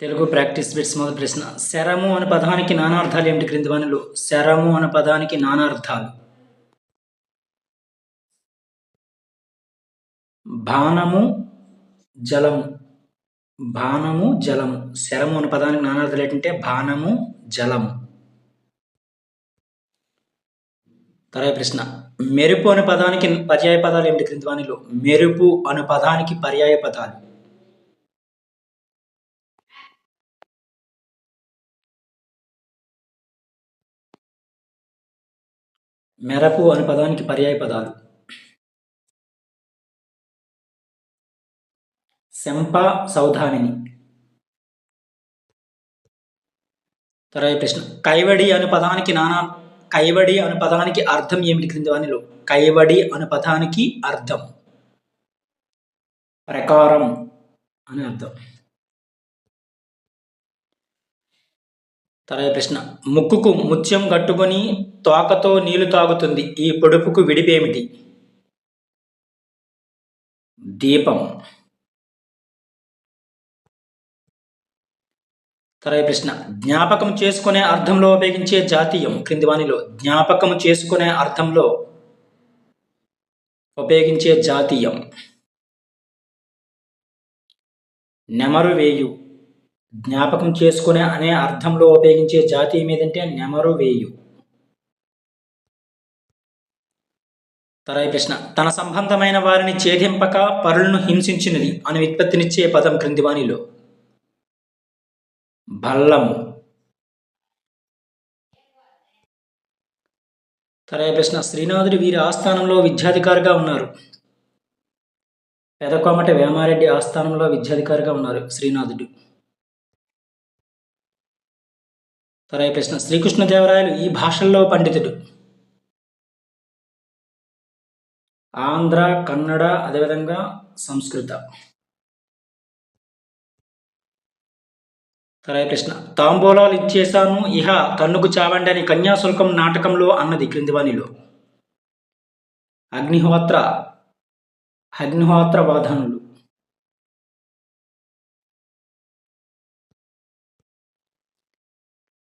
Telugu practice bits మొదటి ప్రశ్న. శరము అనే పదానికి నానార్థాలు ఏమిటి క్రింది వనులు? శరము అనే పదానికి నానార్థాలు. బాణము జలము. బాణము జలము. శరము అనే పదానికి నానార్థాలు ఏంటంటే బాణము జలము. తర్వాత ప్రశ్న. మెరుపు అనే పదానికి పర్యాయ పదాలు ఏమిటి క్రింది వనులు? మెరుపు అనే పదానికి పర్యాయ పదాలు. మెరపు అనే పదానికి పర్యాయ పదాలు. శంప సౌధానిని. తర్వాత ప్రశ్న. కైవడి అనే పదానికి నానా కైవడి అనే పదానికి అర్థం ఏమిటి? క్రింది వానిలో. కైవడి అనే పదానికి అర్థం. ప్రకారం అని అర్థం. తర్వాత ప్రశ్న. ముక్కుకు ముత్యం కట్టుకొని తోకతో నీళ్ళు తాగుతుంది. ఈ పొడుపుకు విడిపేమిటి? దీపం. తర్వాత ప్రశ్న. జ్ఞాపకం చేసుకునే అర్థంలో ఉపయోగించే జాతీయం క్రింది వాణిలో. జ్ఞాపకం చేసుకునే అర్థంలో ఉపయోగించే జాతీయం. నెమరు వేయు. జ్ఞాపకం చేసుకునే అనే అర్థంలో ఉపయోగించే జాతి ఏదంటే నెమరు వేయు. తరాయి ప్రశ్న. తన సంబంధమైన వారిని ఛేదింపక పరులను హింసించినది అని విత్పత్తినిచ్చే పదం క్రింది వాణిలో బల్లము. తరాయి ప్రశ్న. శ్రీనాథుడు వీరి ఆస్థానంలో విద్యాధికారిగా ఉన్నారు. పెదకోమట వేమారెడ్డి ఆస్థానంలో విద్యాధికారిగా ఉన్నారు శ్రీనాథుడు. తరాయి ప్రశ్న. శ్రీకృష్ణదేవరాయలు ఈ భాషల్లో పండితుడు. ఆంధ్ర కన్నడ అదేవిధంగా సంస్కృత. తర్వాత ప్రశ్న. తాంబూలాలు ఇచ్చేశాను ఇహ కన్నుకు చావండి అని కన్యాశుల్కం నాటకంలో అన్నది క్రిందివాణిలో. అగ్నిహోత్ర అగ్నిహోత్ర వాదనులు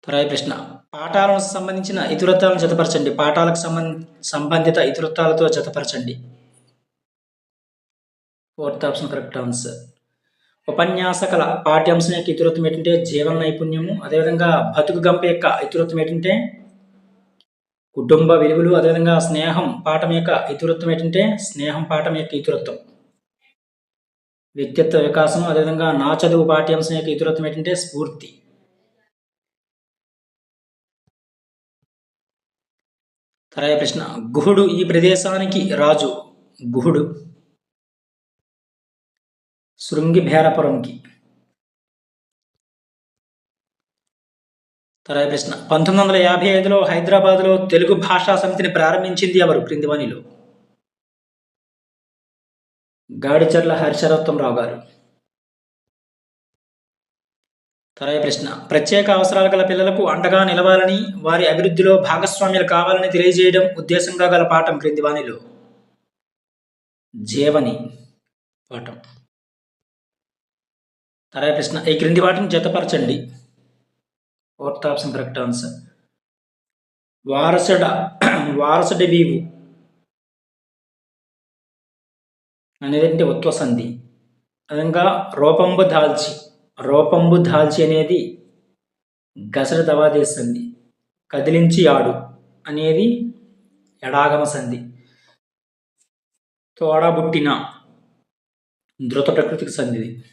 తరాయి ప్రశ్న. పాఠాలకు సంబంధించిన ఇతివృత్తాలను జతపరచండి. పాఠాలకు సంబంధ సంబంధిత ఇతివృత్తాలతో జతపరచండి. ఫోర్త్ ఆప్షన్ కరెక్ట్ ఆన్సర్ ఉపన్యాసకల పాఠ్యాంశం యొక్క ఇతివృత్తం ఏంటంటే జీవన నైపుణ్యము అదేవిధంగా బతుకు గంప యొక్క ఇతివృత్తం ఏంటంటే కుటుంబ విలువలు అదేవిధంగా స్నేహం పాఠం యొక్క ఇతివృత్తం ఏంటంటే స్నేహం పాఠం యొక్క ఇతివృత్తం వ్యక్తిత్వ వికాసం అదేవిధంగా నా చదువు పాఠ్యాంశం యొక్క ఇతివృత్తం ఏంటంటే స్ఫూర్తి. తర్వాత ప్రశ్న. గుహుడు ఈ ప్రదేశానికి రాజు. గుహుడు. శృంగిభేరపురంకి. తర్వాత ప్రశ్న. పంతొమ్మిది వందల యాభై ఐదులో హైదరాబాద్లో తెలుగు భాషా సమితిని ప్రారంభించింది ఎవరు? క్రింది గాడిచర్ల గాడిచర్ల హరిశరత్వంరావు గారు. తర్వాత ప్రశ్న. ప్రత్యేక అవసరాలు గల పిల్లలకు అండగా నిలవాలని వారి అభివృద్ధిలో భాగస్వామ్యులు కావాలని తెలియజేయడం ఉద్దేశంగా గల పాఠం క్రింది వాణిలో. జీవని పాఠం. తర్వాత ప్రశ్న. ఈ క్రింది వాటిని జతపరచండి. Fourth option correct answer. వారసుడ వారసుడి వీవు అనేది ఉత్వసంధి అదంగా రూపంబు దాల్చి. రూపంబు దాల్చి అనేది గసర దవాదే సంధి కదిలించి ఆడు అనేది ఎడాగమ సంధి. తోడబుట్టిన ద్రుత ప్రకృతికి సంధిది.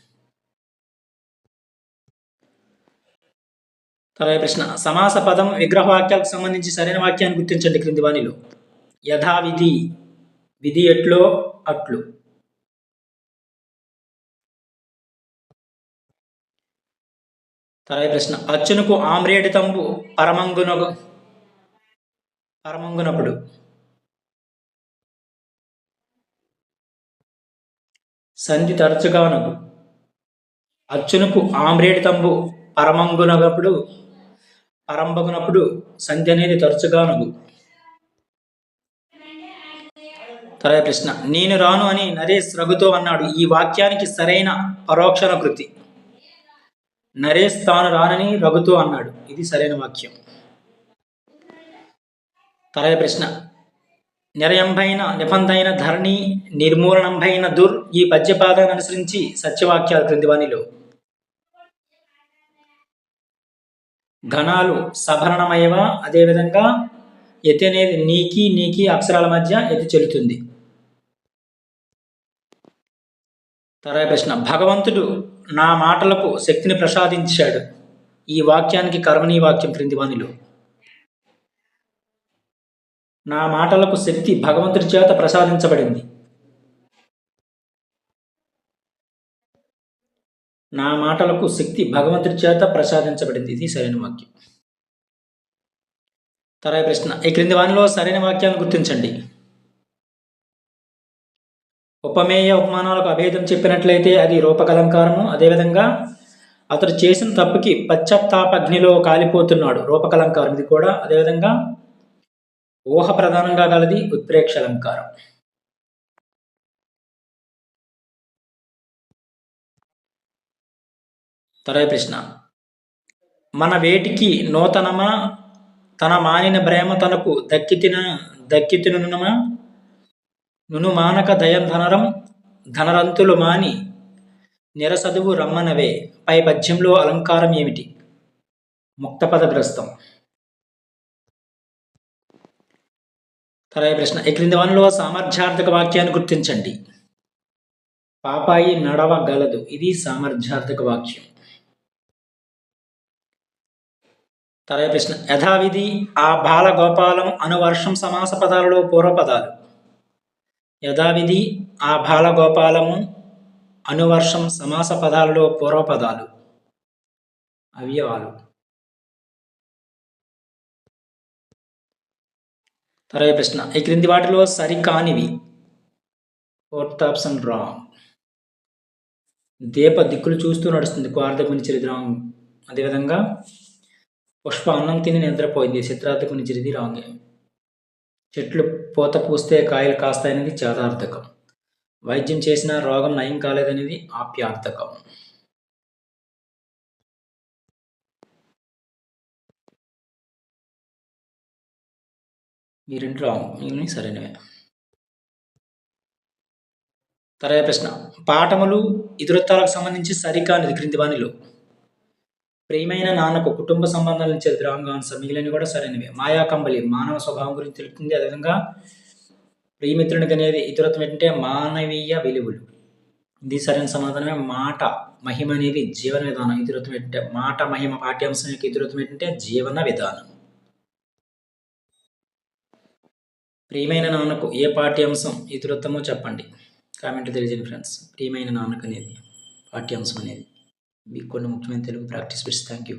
తర్వాత ప్రశ్న సమాస పదం విగ్రహవాక్యాలకు సంబంధించి సరైన వాక్యాన్ని గుర్తించండి క్రింది వాణిలో. యథావిధి విధి ఎట్లో అట్లు. తర్వాత ప్రశ్న. అచ్చునకు ఆమ్రేడి తంబు పరమంగున పరమంగునప్పుడు. సంధి తరచుగానగు అచ్చునకు ఆమ్రేడి తంబు పరమంగునప్పుడు పరంబగునప్పుడు సంధి అనేది తరచుగానగు తర్వాత ప్రశ్న. నేను రాను అని నరేష్ రఘుతో అన్నాడు. ఈ వాక్యానికి సరైన పరోక్షణ కృతి నరేష్ తాను రానని రఘుతో అన్నాడు. ఇది సరైన వాక్యం. తర్వాత ప్రశ్న. నిరయంభైన నిబంధైన ధరణి నిర్మూలనంభైన దుర్ ఈ పద్యపాదాన్ని అనుసరించి సత్యవాక్యాలు క్రింది ఘనాలు సభరణమయవ? అదేవిధంగా ఎతి అనేది నీకి నీకి అక్షరాల మధ్య ఎతి చెల్లుతుంది. తర్వాత ప్రశ్న. భగవంతుడు నా మాటలకు శక్తిని ప్రసాదించాడు. ఈ వాక్యానికి కర్మణీ వాక్యం క్రింది వానిలో. నా మాటలకు శక్తి భగవంతుడి చేత ప్రసాదించబడింది. నా మాటలకు శక్తి భగవంతుడి చేత ప్రసాదించబడింది. ఇది సరైన వాక్యం. తర్వాత ప్రశ్న. ఈ క్రింది వానిలో సరైన వాక్యాన్ని గుర్తించండి. ఉపమేయ ఉపమానాలకు అభేదం చెప్పినట్లయితే అది రూపకలంకారము. అదేవిధంగా అతడు చేసిన తప్పుకి పశ్చత్తాపగ్నిలో కాలిపోతున్నాడు రూపకలంకారం ఇది కూడా. అదేవిధంగా ఊహ ప్రధానంగా గలది ఉత్ప్రేక్ష అలంకారం తర్వాత ప్రశ్న. మన వేటికి నూతనమా? తన మానిన ప్రేమ తనకు దక్కితిన దక్కితినునమా నును మానక దయం ధనరం ధనరంతులు మాని నిరసదువు రమ్మనవే. పై పద్యంలో అలంకారం ఏమిటి? ముక్తపదగ్రస్తం తర్వాత ప్రశ్న. ఈ క్రింది వనలో సామర్థ్యార్థక వాక్యాన్ని గుర్తించండి. పాపాయి నడవగలదు ఇది సామర్థ్యార్థక వాక్యం. తర్వాత ప్రశ్న. యథావిధి ఆ బాలగోపాలం అనువర్షం సమాస పదాలలో పూర్వపదాలు. యథావిధి ఆ బాలగోపాలము అనువర్షం సమాస పదాలలో పూర్వపదాలు. అవయవాలు. తర్వాత ప్రశ్న. ఈ క్రింది వాటిలో సరికానివి. ఫోర్త్ ఆప్షన్ రాంగ్ దీప దిక్కులు చూస్తూ నడుస్తుంది. క్వార్థకుని చరిత్ర అదేవిధంగా పుష్ప అన్నం తిని నిద్రపోయింది. చిత్రార్థకుని చరిది రాంగ్. చెట్లు పూత పూస్తే కాయలు కాస్తాయనేది చాదార్థకం. వైద్యం చేసినా రోగం నయం కాలేదనేది ఆప్యార్థకం. ఈ రెండు రాంగ్ సరైనవే. తర్వాత ప్రశ్న. పాఠములు ఇతరత్వాలకు సంబంధించి సరికానిది. క్రింది వానిలో ప్రియమైన నాన్నకు కుటుంబ సంబంధాల నుంచి రాంగ్ ఆన్సర్ మిగిలినవి కూడా సరైనవే. మాయా కంబలి మానవ స్వభావం గురించి తెలుస్తుంది అదేవిధంగా ప్రియమిత్రునికి అనేది ఇతరత్వం ఏంటంటే మానవీయ విలువలు ఇది సరైన సమాధానమే. మాట మహిమ అనేది జీవన విధానం. ఇతరత్వం ఏంటంటే మాట మహిమ పాఠ్యాంశం యొక్క ఇతరత్వం ఏంటంటే జీవన విధానం. ప్రియమైన నాన్నకు ఏ పాఠ్యాంశం ఇతరత్వమో చెప్పండి. కామెంట్ తెలియజేయండి ఫ్రెండ్స్. ప్రియమైన నాన్నకు అనేది పాఠ్యాంశం అనేది. మీకు కొన్ని ముఖ్యమైన Telugu practice bits thank you